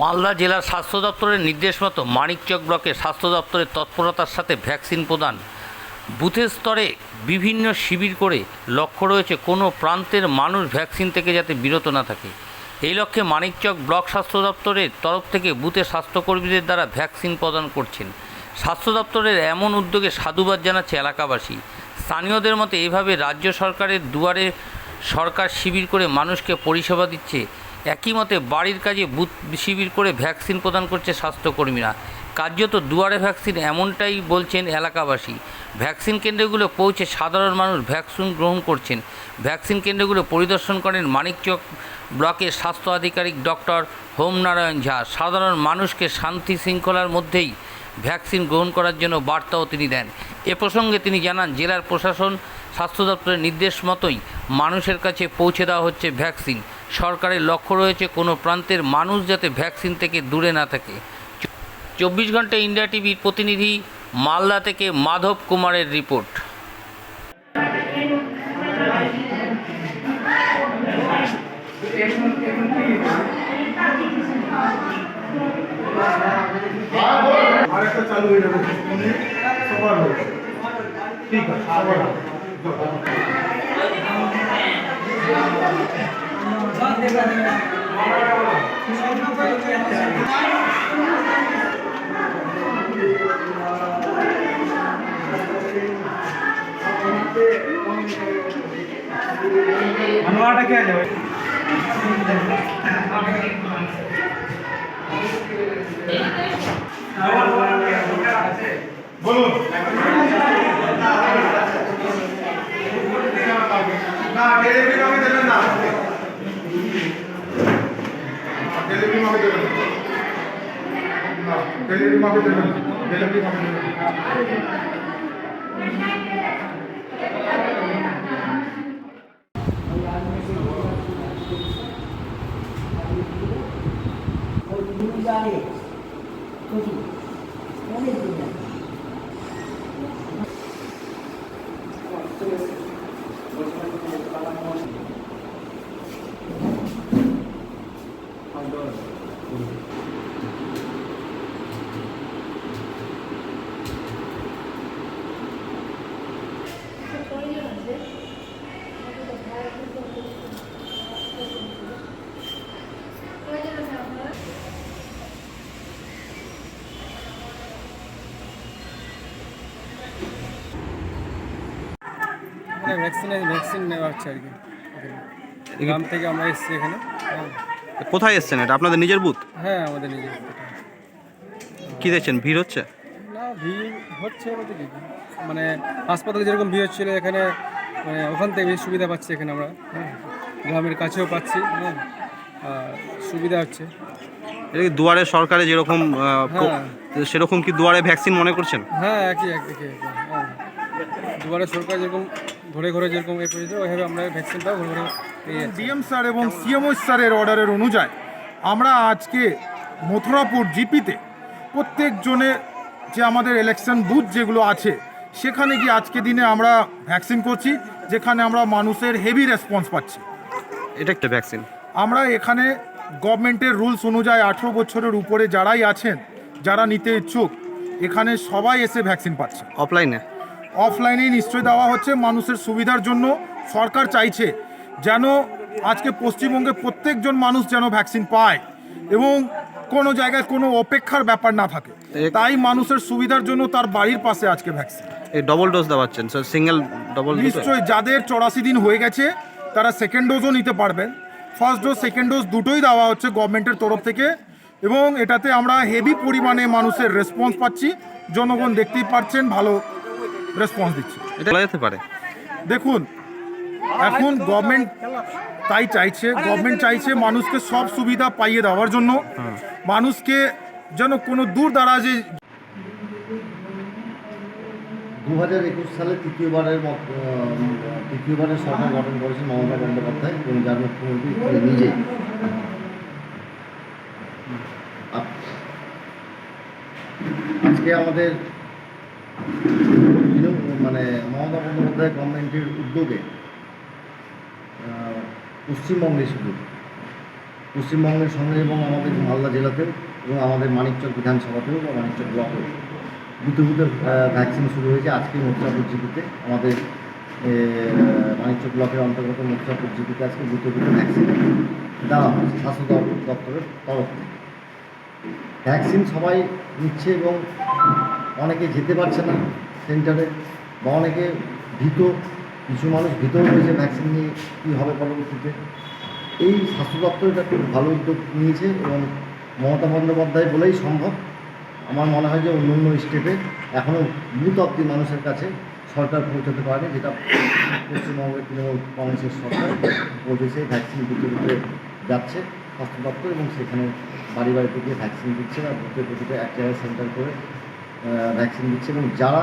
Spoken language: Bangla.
মালদা জেলার স্বাস্থ্য দপ্তরের নির্দেশ মতো মানিকচক ব্লকে স্বাস্থ্য দপ্তরের তৎপরতার সাথে ভ্যাকসিন প্রদান। বুথের স্তরে বিভিন্ন শিবির করে লক্ষ্য রয়েছে কোনো প্রান্তের মানুষ ভ্যাকসিন থেকে যাতে বিরত না থাকে। এই লক্ষ্যে মানিকচক ব্লক স্বাস্থ্য দপ্তরের তরফ থেকে বুথে স্বাস্থ্যকর্মীদের দ্বারা ভ্যাকসিন প্রদান করছেন। স্বাস্থ্য দপ্তরের এমন উদ্যোগে সাধুবাদ জানাচ্ছে এলাকাবাসী। স্থানীয়দের মতে এভাবে রাজ্য সরকারের দুয়ারে সরকার শিবির করে মানুষকে পরিষেবা দিচ্ছে একই মতে বাড়ির কাজে বুথ শিবির করে ভ্যাকসিন প্রদান করছে স্বাস্থ্যকর্মীরা। কার্যত দুয়ারে ভ্যাকসিন এমনটাই বলছেন এলাকাবাসী। ভ্যাকসিন কেন্দ্রগুলো পৌঁছে সাধারণ মানুষ ভ্যাকসিন গ্রহণ করছেন। ভ্যাকসিন কেন্দ্রগুলো পরিদর্শন করেন মানিকচক ব্লকের স্বাস্থ্য আধিকারিক ডক্টর হোমনারায়ণ ঝা। সাধারণ মানুষকে শান্তি শৃঙ্খলার মধ্যেই ভ্যাকসিন গ্রহণ করার জন্য বার্তাও তিনি দেন। এ প্রসঙ্গে তিনি জানান, জেলার প্রশাসন, স্বাস্থ্য দপ্তরের নির্দেশ মতোই মানুষের কাছে পৌঁছে দেওয়া হচ্ছে ভ্যাকসিন। সরকারের লক্ষ্য রয়েছে কোনো প্রান্তের মানুষ যাতে ভ্যাকসিন থেকে দূরে না থাকে। চব্বিশ ঘণ্টা ইন্ডিয়া টিভির প্রতিনিধি মালদা থেকে মাধব কুমারের রিপোর্ট। ঠিক আছে अनुवाटा क्या है बोलो ना मेरे भी ना Jadi, ভ্যাকসিনে ভ্যাকসিন নেওয়া হচ্ছে আর কি এখানে। গ্রাম থেকে আমরা এসেছি এখানে হ্যাঁ। কোথায় এসছেন এটা? আপনাদের নিজের বুথ হ্যাঁ আমাদের নিজের কি দেখছেন? ভিড় হচ্ছে? না ভিড় হচ্ছে বলতে কি? মানে হাসপাতালে যেরকম ভিড় হচ্ছিল এখানে মানে ওখান থেকে বেশি সুবিধা পাচ্ছি এখানে আমরা। হ্যাঁ গ্রামের কাছেও পাচ্ছি হ্যাঁ। আর সুবিধা হচ্ছে। এটা কি দুয়ারে সরকারে যেরকম আহ, সেরকম কি দুয়ারে ভ্যাকসিন মনে করছেন? হ্যাঁ একই একই হ্যাঁ। দুবারে সরকার যেরকম ঘরে ঘরে যেরকম এ করেছে ওইভাবে আমরা ভ্যাকসিনটাও ঘরে ঘরে ডিএম স্যার এবং সিএমও স্যারের অর্ডারের অনুযায়ী আমরা আজকে মথুরাপুর জিপিতে প্রত্যেকজনে যে আমাদের ইলেকশন বুথ যেগুলো আছে সেখানে গিয়ে আজকে দিনে আমরা ভ্যাকসিন করছি যেখানে আমরা মানুষের হেভি রেসপন্স পাচ্ছি। এটা একটা ভ্যাকসিন আমরা এখানে গভর্নমেন্টের রুলস অনুযায়ী আঠেরো বছরের উপরে যারাই আছেন যারা নিতে ইচ্ছুক এখানে সবাই এসে ভ্যাকসিন পাচ্ছে। অফলাইনে অফলাইনেই নিশ্চয় দেওয়া হচ্ছে মানুষের সুবিধার জন্য। সরকার চাইছে যেন আজকে পশ্চিমবঙ্গে প্রত্যেকজন মানুষ যেন ভ্যাকসিন পায় এবং কোনো জায়গায় কোনো অপেক্ষার ব্যাপার না থাকে। তাই মানুষের সুবিধার জন্য তার বাড়ির পাশে আজকে ভ্যাকসিন। এই ডবল ডোজ দেওয়াচ্ছেন স্যার সিঙ্গেল ডবল নিশ্চয়ই যাদের চৌরাশি দিন হয়ে গেছে তারা সেকেন্ড ডোজও নিতে পারবেন। ফার্স্ট ডোজ সেকেন্ড ডোজ দুটোই দেওয়া হচ্ছে গভর্নমেন্টের তরফ থেকে এবং এটাতে আমরা হেভি পরিমাণে মানুষের রেসপন্স পাচ্ছি। জনগণ দেখতেই পাচ্ছেন ভালো রেসপন্স দিচ্ছে। এটা বলা যেতে পারে? দেখুন এখন গভর্নমেন্ট তাই চাইছে গভর্নমেন্ট চাইছে মানুষকে সব সুবিধা পাইয়ে দেওয়ার জন্য। মানুষকে যেন কোনো দূর দারাজে দু হাজার একুশ সালে তৃতীয়বারের তৃতীয়বারের সরকার গঠন করেছেন মমতা বন্দ্যোপাধ্যায় এবং যার মুখ্যমন্ত্রী তিনি নিজেই। আজকে আমাদের মানে মমতা বন্দ্যোপাধ্যায় গভর্নমেন্টের উদ্যোগে পশ্চিমবঙ্গে শুধু। পশ্চিমবঙ্গের সঙ্গে এবং আমাদের মালদা জেলাতেও এবং আমাদের মানিকচক বিধানসভাতেও বা মানিকচক ব্লকেও বুথে বুথে ভ্যাকসিন শুরু হয়েছে। আজকে মথুরাপুর জিপিতে আমাদের মানিকচক ব্লকের অন্তর্গত মথুরাপুর জিপিতে আজকে বুথে বুথে ভ্যাকসিন দেওয়া হয়েছে স্বাস্থ্য দপ্তরের তরফ থেকে। ভ্যাকসিন সবাই নিচ্ছে এবং অনেকে যেতে পারছে না সেন্টারে বা অনেকে ভীত কিছু মানুষ ভীতও রয়েছে ভ্যাকসিন নিয়ে, কী হবে পরবর্তীতে? এই স্বাস্থ্য দপ্তর এটা খুব ভালো উদ্যোগ নিয়েছে এবং মমতা বন্দ্যোপাধ্যায় বলেই সম্ভব। আমার মনে হয় যে অন্য অন্য স্টেটে এখনও বুথ অব্দি মানুষের কাছে সরকার পৌঁছাতে পারেনি, যেটা পশ্চিমবঙ্গের তৃণমূল কংগ্রেসের সরকার পৌঁছেছে ভ্যাকসিন বুথে যাচ্ছে স্বাস্থ্য দপ্তর এবং সেখানে বাড়ি বাড়িতে গিয়ে ভ্যাকসিন দিচ্ছে বা বুথে বুথে এক জায়গায় সেন্টার করে ভ্যাকসিন দিচ্ছে এবং যারা